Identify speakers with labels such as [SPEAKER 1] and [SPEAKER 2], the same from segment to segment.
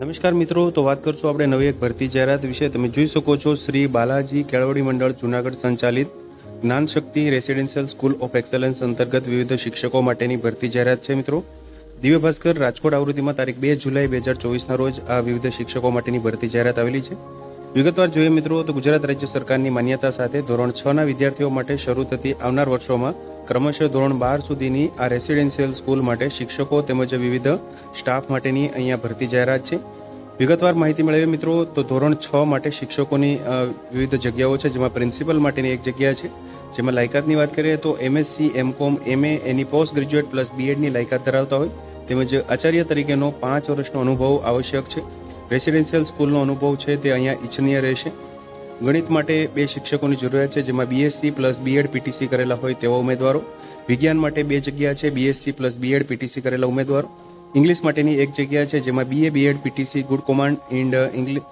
[SPEAKER 1] નમસ્કાર મિત્રો, તો વાત કરશું આપણે નવી એક ભરતી જાહેરાત વિશે. તમે જોઈ શકો છો શ્રી બાલાજી કેળવડી મંડળ જુનાગઢ સંચાલિત Gyanshakti residential school of excellence અંતર્ગત વિવિધ શિક્ષકો માટેની ભરતી જાહેરાત છે મિત્રો. દિવ્ય ભાસ્કર, રાજકોટ આવૃત્તિમાં તારીખ બે જુલાઈ બે હજાર ચોવીસના રોજ આ વિવિધ શિક્ષકો માટેની ભરતી જાહેરાત આવેલી છે. વિગતવાર જોઈએ મિત્રો, તો ગુજરાત રાજ્ય સરકારની માન્યતા સાથે ધોરણ છ ના વિદ્યાર્થીઓ માટે શરૂ થતી આવનાર વર્ષોમાં ક્રમશઃ ધોરણ બાર સુધીની આ રેસિડેન્શિયલ સ્કૂલ માટે શિક્ષકો તેમજ વિવિધ સ્ટાફ માટેની અહીંયા ભરતી જાહેરાત છે. વિગતવાર માહિતી મેળવીએ મિત્રો, તો ધોરણ છ માટે શિક્ષકોની વિવિધ જગ્યાઓ છે, જેમાં પ્રિન્સિપલ માટેની એક જગ્યા છે. જેમાં લાયકાતની વાત કરીએ તો એમએસસી એમકોમ એમએ એની પોસ્ટ ગ્રેજ્યુએટ પ્લસ બીએડની લાયકાત ધરાવતા હોય. તેમજ આચાર્ય તરીકેનો પાંચ વર્ષનો અનુભવ આવશ્યક છે. રેસિડેન્શિયલ સ્કૂલનો અનુભવ છે, તે અહીંયા ઇચ્છનીય રહેશે. ગણિત માટે બે શિક્ષકોની જરૂરિયાત છે, જેમાં બીએસસી પ્લસ બીએડ પીટીસી કરેલા હોય તેવા ઉમેદવારો. વિજ્ઞાન માટે બે જગ્યા છે બીએસસી પ્લસ બીએડ પીટીસી કરેલા ઉમેદવારો. ઇંગ્લિશ માટેની એક જગ્યા છે, જેમાં BA BEd PTC good command in English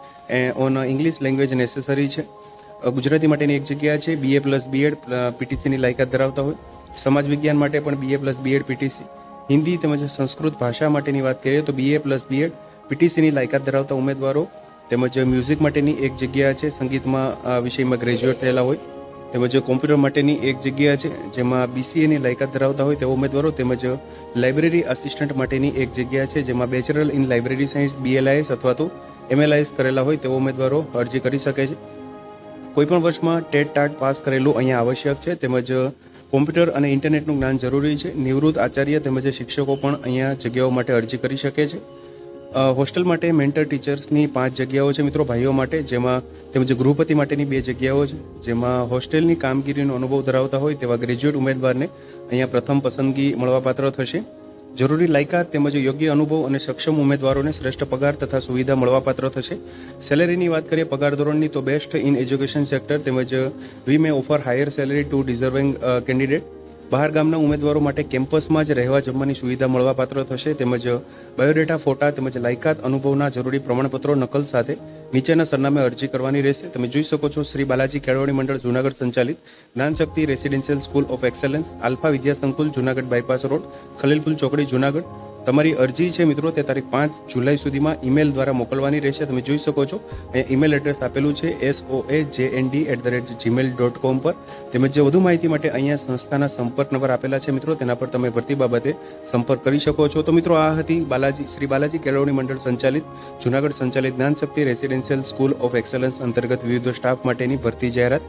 [SPEAKER 1] on English language necessary છે. ગુજરાતી માટેની એક જગ્યા છે બીએ પ્લસ બીએડ પીટીસીની લાયકાત ધરાવતા હોય. સમાજ વિજ્ઞાન માટે પણ BA plus BEd PTC Hindi તેમજ સંસ્કૃત ભાષા માટેની વાત કરીએ તો બીએ પ્લસ બીએડ પીટીસીની લાયકાત ધરાવતા ઉમેદવારો તેમજ મ્યુઝિક માટેની એક જગ્યા છે, સંગીતમાં આ વિષયમાં ગ્રેજ્યુએટ થયેલા હોય. તેમજ કોમ્પ્યુટર માટેની એક જગ્યા છે, જેમાં બીસીએની લાયકાત ધરાવતા હોય તેવા ઉમેદવારો તેમજ લાઇબ્રેરી આસિસ્ટન્ટ માટેની એક જગ્યા છે, જેમાં bachelor in library science BLIS અથવા તો એમએલઆઈએસ કરેલા હોય તેવા ઉમેદવારો અરજી કરી શકે છે. કોઈપણ વર્ષમાં ટેટ ટાટ પાસ કરેલું અહીંયા આવશ્યક છે, તેમજ કોમ્પ્યુટર અને ઇન્ટરનેટનું જ્ઞાન જરૂરી છે. નિવૃત્ત આચાર્ય તેમજ શિક્ષકો પણ અહીંયા જગ્યાઓ માટે અરજી કરી શકે છે. હોસ્ટેલ માટે મેન્ટર ટીચર્સની પાંચ જગ્યાઓ છે મિત્રો ભાઈઓ માટે, જેમાં તેમજ ગૃહપતિ માટેની બે જગ્યાઓ છે, જેમાં હોસ્ટેલની કામગીરીનો અનુભવ ધરાવતા હોય તેવા ગ્રેજ્યુએટ ઉમેદવારને અહીંયા પ્રથમ પસંદગી મળવાપાત્ર થશે. જરૂરી લાયકાત તેમજ યોગ્ય અનુભવ અને સક્ષમ ઉમેદવારોને શ્રેષ્ઠ પગાર તથા સુવિધા મળવાપાત્ર થશે. સેલેરીની વાત કરીએ પગાર ધોરણની, તો બેસ્ટ ઇન એજ્યુકેશન સેક્ટર તેમજ we may offer higher salary to deserving candidate. બહાર ગામના ઉમેદવારો માટે કેમ્પસમાં જ રહેવા જમવાની સુવિધા મળવાપાત્ર થશે તેમજ બાયોડેટા, ફોટા તેમજ લાયકાત અનુભવના જરૂરી પ્રમાણપત્રો નકલ સાથે નીચેના સરનામે અરજી કરવાની રહેશે. તમે જોઈ શકો છો, શ્રી બાલાજી કેળવણી મંડળ જુનાગઢ સંચાલિત Gyanshakti residential school of excellence, Alpha વિદ્યા સંકુલ જુનાગઢ બાયપાસ રોડ, ખલીલપુલ ચોકડી જુનાગઢ તમારી અરજી છે મિત્રો તે તારીખ પાંચ જુલાઈ સુધીમાં ઈમેલ દ્વારા મોકલવાની રહેશે. તમે જોઈ શકો છો. અહીંયા ઈમેલ એડ્રેસ આપેલું છે S O A J N D at the rate Gmail dot com પર. તેમજ જે વધુ માહિતી માટે અહીંયા સંસ્થાના સંપર્ક નંબર આપેલા છે મિત્રો, તેના પર તમે ભરતી બાબતે સંપર્ક કરી શકો છો. તો મિત્રો, આ હતી બાલાજી, શ્રી બાલાજી કેળવણી મંડળ સંચાલિત, જુનાગઢ સંચાલિત Gyan Shakti residential school of excellence અંતર્ગત વિવિધ સ્ટાફ માટેની ભરતી જાહેરાત.